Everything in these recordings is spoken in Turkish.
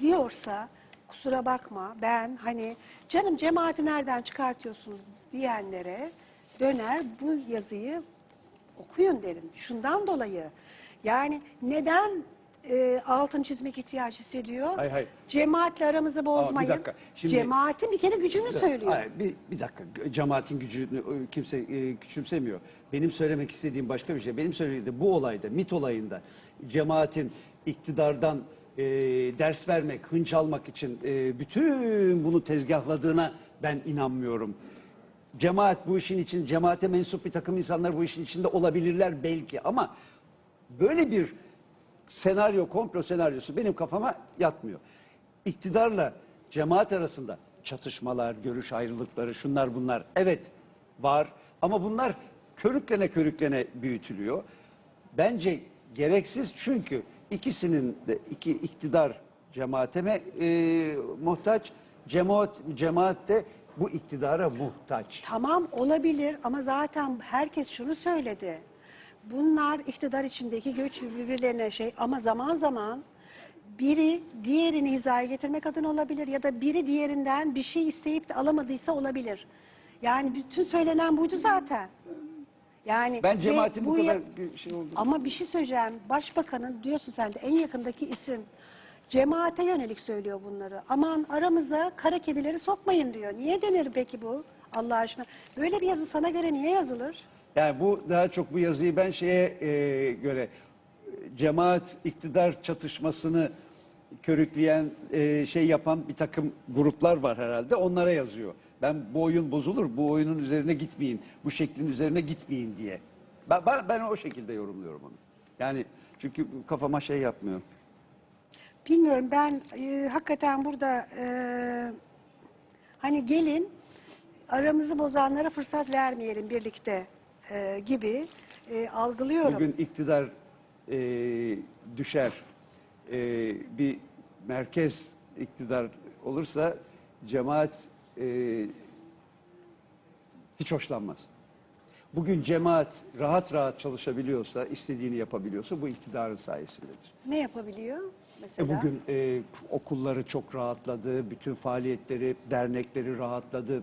diyorsa kusura bakma ben hani canım cemaati nereden çıkartıyorsunuz diyenlere döner bu yazıyı okuyun derim. Şundan dolayı yani neden e, altın çizmek ihtiyaç hissediyor? Hayır, hayır. Cemaatle aramızı bozmayın. dakika, şimdi- Cemaatin bir kere gücünü söylüyor. Hayır, bir, bir dakika. Cemaatin gücünü e, kimse e, küçümsemiyor. Benim söylemek istediğim başka bir şey. Benim söylediğim bu olayda, MIT olayında cemaatin iktidardan e, ders vermek, hınç almak için e, bütün bunu tezgahladığına ben inanmıyorum. Cemaat bu işin için, cemaate mensup bir takım insanlar bu işin içinde olabilirler belki ama böyle bir senaryo, komplo senaryosu benim kafama yatmıyor. İktidarla cemaat arasında çatışmalar, görüş ayrılıkları, şunlar bunlar evet var ama bunlar körüklene körüklene büyütülüyor. Bence gereksiz çünkü ikisinin de iki iktidar cemaate mi e, muhtaç, cemaat, cemaat de bu iktidara muhtaç. Tamam olabilir ama zaten herkes şunu söyledi. Bunlar iktidar içindeki göç birbirlerine şey ama zaman zaman biri diğerini hizaya getirmek adına olabilir ya da biri diğerinden bir şey isteyip de alamadıysa olabilir. Yani bütün söylenen buydu zaten. Yani Ben ve cemaatin bu kadar bir şey oldu. Ama bir şey söyleyeceğim. Başbakanın diyorsun sen de en yakındaki isim. Cemaate yönelik söylüyor bunları. Aman aramıza kara kedileri sokmayın diyor. Niye denir peki bu? Allah aşkına. Böyle bir yazı sana göre niye yazılır? Yani bu daha çok bu yazıyı ben şeye e, göre e, cemaat iktidar çatışmasını körükleyen e, şey yapan bir takım gruplar var herhalde onlara yazıyor. Ben bu oyun bozulur bu oyunun üzerine gitmeyin bu şeklin üzerine gitmeyin diye. Ben, ben, ben o şekilde yorumluyorum onu. Yani çünkü kafama şey yapmıyor. Bilmiyorum ben e, hakikaten burada e, hani gelin aramızı bozanlara fırsat vermeyelim birlikte e, gibi e, algılıyorum. Bugün iktidar e, düşer, e, bir merkez iktidar olursa cemaat e, hiç hoşlanmaz. Bugün cemaat rahat rahat çalışabiliyorsa, istediğini yapabiliyorsa bu iktidarın sayesindedir. Ne yapabiliyor E mesela? bugün e, okulları çok rahatladı, bütün faaliyetleri, dernekleri rahatladı.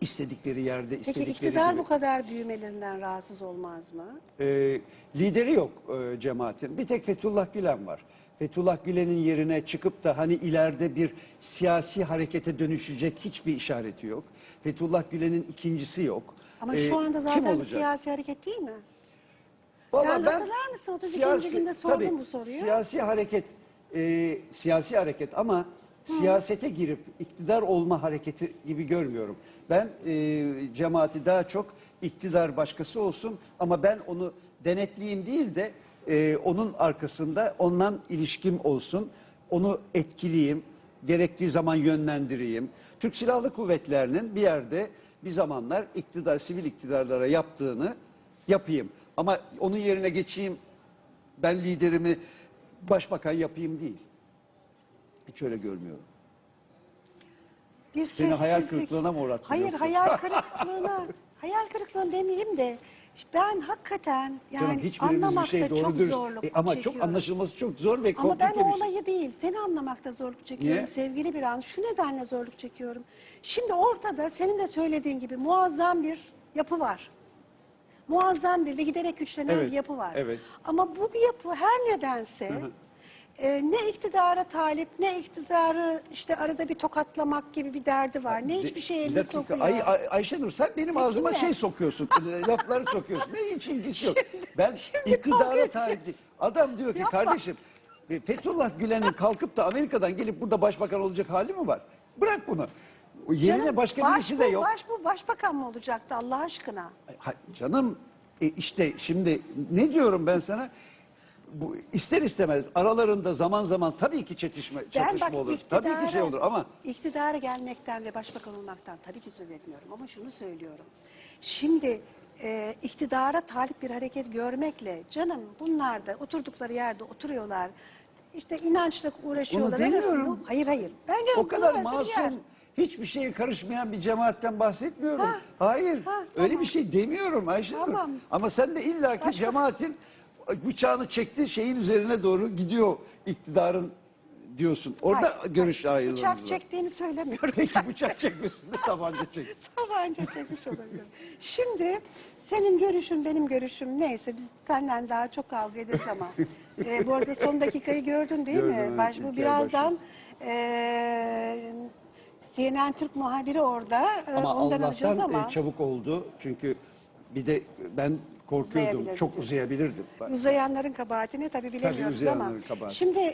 İstedikleri yerde, Peki istedikleri iktidar gibi. bu kadar büyümelerinden rahatsız olmaz mı? E, lideri yok e, cemaatin. Bir tek Fethullah Gülen var. Fethullah Gülen'in yerine çıkıp da hani ileride bir siyasi harekete dönüşecek hiçbir işareti yok. Fethullah Gülen'in ikincisi yok. Ama E, şu anda kim zaten bir olacak? siyasi hareket değil mi? Vallahi Yani hatırlar mısın? 32. günde sordum bu soruyu. Siyasi hareket, e, siyasi hareket ama siyasete girip iktidar olma hareketi gibi görmüyorum. Ben e, cemaati daha çok iktidar başkası olsun ama ben onu denetleyeyim değil de e, onun arkasında ondan ilişkim olsun, onu etkileyeyim, gerektiği zaman yönlendireyim. Türk Silahlı Kuvvetleri'nin bir yerde bir zamanlar iktidar, sivil iktidarlara yaptığını yapayım. Ama onun yerine geçeyim, ben liderimi başbakan yapayım değil. Hiç öyle görmüyorum. Bir Seni hayal sessizlik. kırıklığına mı uğrattım Hayır yoksa? hayal kırıklığına. hayal kırıklığına demeyeyim de ben hakikaten yani Canım hiçbirimiz bir anlamakta şey doğru çok dürüst- zorluk E, ama çekiyorum. çok anlaşılması çok zor ve Ama ben o bir şey. olayı değil, seni anlamakta zorluk çekiyorum Niye? sevgili bir an. Şu nedenle zorluk çekiyorum. Şimdi ortada senin de söylediğin gibi muazzam bir yapı var. Muazzam bir ve giderek güçlenen Evet, bir yapı var. evet. Ama bu yapı her nedense e, ne iktidara talip ne iktidarı işte arada bir tokatlamak gibi bir derdi var. Ne hiçbir şey Bir elini dakika, sokuyor. Ay, Ay, Ayşenur sen benim Peki ağzıma ne? şey sokuyorsun, e, lafları sokuyorsun. Ne hiç ilgisi yok. Ben şimdi kavga iktidara edeceğiz. talip değil. Adam diyor ki Yapma. kardeşim e, Fethullah Gülen'in kalkıp da Amerika'dan gelip burada başbakan olacak hali mi var? Bırak bunu. Yerine Canım, başka baş birisi de yok. Baş bu başbakan mı olacaktı Allah aşkına? Ha, canım e, işte şimdi ne diyorum ben sana? Bu ister istemez aralarında zaman zaman tabii ki çetişme, çatışma olur. Tabii ki şey olur ama iktidara gelmekten ve başbakan olmaktan tabii ki söz etmiyorum ama şunu söylüyorum. Şimdi e, iktidara talip bir hareket görmekle canım bunlar da oturdukları yerde oturuyorlar. İşte inançla uğraşıyorlar. Onu demiyorum. Hayır hayır. Ben gene o kadar yer. masum hiçbir şeye karışmayan bir cemaatten bahsetmiyorum. Ha, Hayır. ha, Öyle tamam. bir şey demiyorum Ayşenur. Tamam. Ama sen de illaki Başka- cemaatin bıçağını çekti şeyin üzerine doğru gidiyor iktidarın diyorsun. Orada Hayır, görüş hayır. ayrılığımız Bıçak var. çektiğini söylemiyorum. Peki bıçak çekmişsin de tabanca çek. Tabanca çekmiş olabilir. Şimdi senin görüşün benim görüşüm neyse biz senden daha çok kavga ederiz ama. Ee, bu arada son dakikayı gördün değil Gördüm, mi? evet, Baş, bu birazdan ee, CNN Türk muhabiri orada. Ee, Ama ondan alacağız Allah'tan ama. e, çabuk oldu. Çünkü bir de ben korkuyordum. Çok uzayabilirdim. Uzayanların kabahatini tabii bilemiyoruz ama. uzayanların kabahati. Şimdi